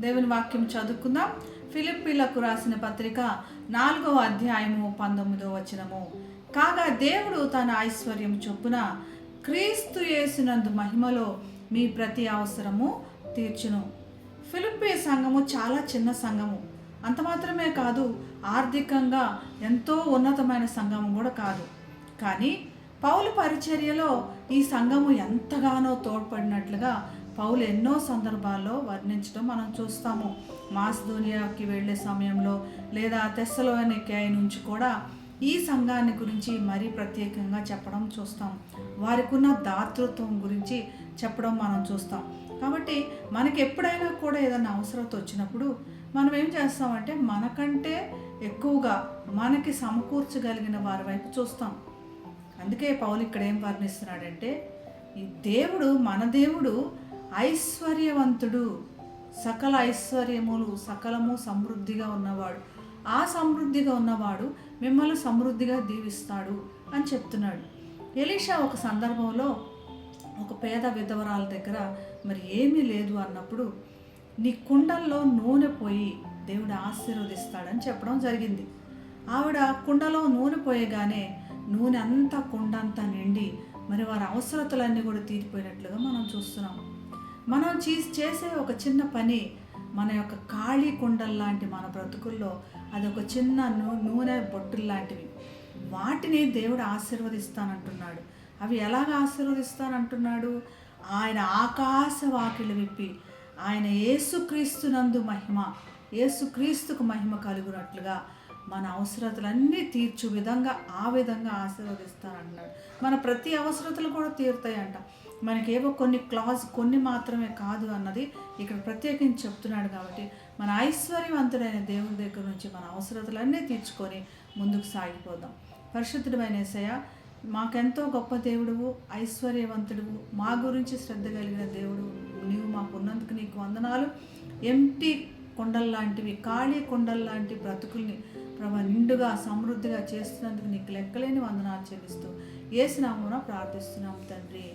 దేవుని వాక్యం చదువుకుందాం. ఫిలిప్పీలకు రాసిన పత్రిక నాలుగవ అధ్యాయము పంతొమ్మిదో వచనము. కాగా దేవుడు తన ఐశ్వర్యం చొప్పున క్రీస్తు యేసునందు మహిమలో మీ ప్రతి అవసరము తీర్చును. ఫిలిప్పీ సంఘము చాలా చిన్న సంఘము. అంత మాత్రమే కాదు ఆర్థికంగా ఎంతో ఉన్నతమైన సంఘము కూడా కాదు. కానీ పౌలు పరిచర్యలో ఈ సంఘము ఎంతగానో తోడ్పడినట్లుగా పౌలు ఎన్నో సందర్భాల్లో వర్ణించడం మనం చూస్తాము. మాస్దోనియాకి వెళ్ళే సమయంలో లేదా తెస్సలోనికాయ నుంచి కూడా ఈ సంఘాన్ని గురించి మరీ ప్రత్యేకంగా చెప్పడం చూస్తాం. వారికి ఉన్న దాతృత్వం గురించి చెప్పడం మనం చూస్తాం. కాబట్టి మనకి ఎప్పుడైనా కూడా ఏదైనా అవసరత వచ్చినప్పుడు మనం ఏం చేస్తామంటే మనకంటే ఎక్కువగా మనకి సమకూర్చగలిగిన వారి వైపు చూస్తాం. అందుకే పౌలు ఇక్కడ ఏం వర్ణిస్తున్నాడంటే ఈ దేవుడు మన దేవుడు ఐశ్వర్యవంతుడు. సకల ఐశ్వర్యములు సకలము సమృద్ధిగా ఉన్నవాడు. ఆ సమృద్ధిగా ఉన్నవాడు మిమ్మల్ని సమృద్ధిగా దీవిస్తాడు అని చెప్తున్నాడు. ఎలీషా ఒక సందర్భంలో ఒక పేద విధవరాల దగ్గర మరి ఏమీ లేదు అన్నప్పుడు నీ కుండల్లో నూనె పోయి దేవుడు ఆశీర్వదిస్తాడని చెప్పడం జరిగింది. ఆవిడ కుండలో నూనె పోయగానే నూనె అంతా కుండ అంతా నిండి మరి వారి అవసరతలన్నీ కూడా తీరిపోయినట్లుగా మనం చూస్తున్నాం. మనం చీ చేసే ఒక చిన్న పని మన యొక్క ఖాళీ కుండల్లాంటి మన బ్రతుకుల్లో అది ఒక చిన్న నూ నూనె బొట్టుల్లాంటివి వాటిని దేవుడు ఆశీర్వదిస్తానంటున్నాడు. అవి ఎలాగ ఆశీర్వదిస్తానంటున్నాడు? ఆయన ఆకాశ వాకిలు విప్పి ఆయన ఏసుక్రీస్తునందు మహిమ ఏసుక్రీస్తుకు మహిమ కలుగునట్లుగా మన అవసరతలన్నీ తీర్చు విధంగా ఆ విధంగా ఆశీర్వదిస్తానంటున్నాడు. మన ప్రతి అవసరతలు కూడా తీరుతాయంట. మనకేవో కొన్ని క్లాజ్ కొన్ని మాత్రమే కాదు అన్నది ఇక్కడ ప్రత్యేకించి చెప్తున్నాడు కాబట్టి మన ఐశ్వర్యవంతుడైన దేవుడి దగ్గర నుంచి మన అవసరతలన్నీ తీర్చుకొని ముందుకు సాగిపోదాం. పరిశుద్ధుడమైన ఏసయ్య మాకెంతో గొప్ప దేవుడువు ఐశ్వర్యవంతుడువు మా గురించి శ్రద్ధ కలిగిన దేవుడు. నీవు మాకు ఉన్నందుకు నీకు వందనాలు. ఎంటి కొండల్లాంటివి ఖాళీ కొండల్లాంటి బ్రతుకుల్ని ప్రభా నిండుగా సమృద్ధిగా చేస్తున్నందుకు నీకు లెక్కలేని వందనాలు చెల్లిస్తూ ఏసునామమున ప్రార్థిస్తున్నాం తండ్రి.